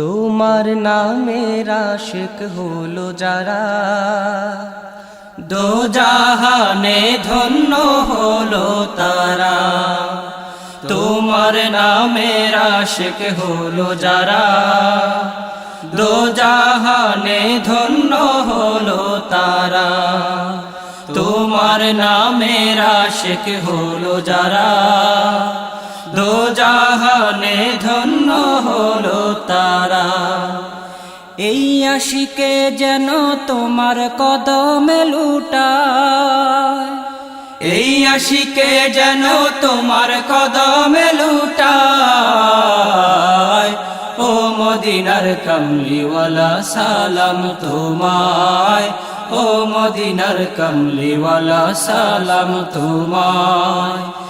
তোমার নামের আশিক হলো যারা। দো জাহানে ধন্য হলো তারা। তোমার নামের আশিক হলো যারা। দো জাহানে ধন্য হলো তারা। তোমার নামের আশিক হলো যারা। ধন্য হলো তারা। এই আশিকে যেন তোমার কদমে লুটায়। এই আশিকে যেন তোমার কদমে লুটায়। ও মদিনার কমলিওয়ালা, সালাম তোমায়। ও মদিনার কমলিওয়ালা, সালাম তোমায়।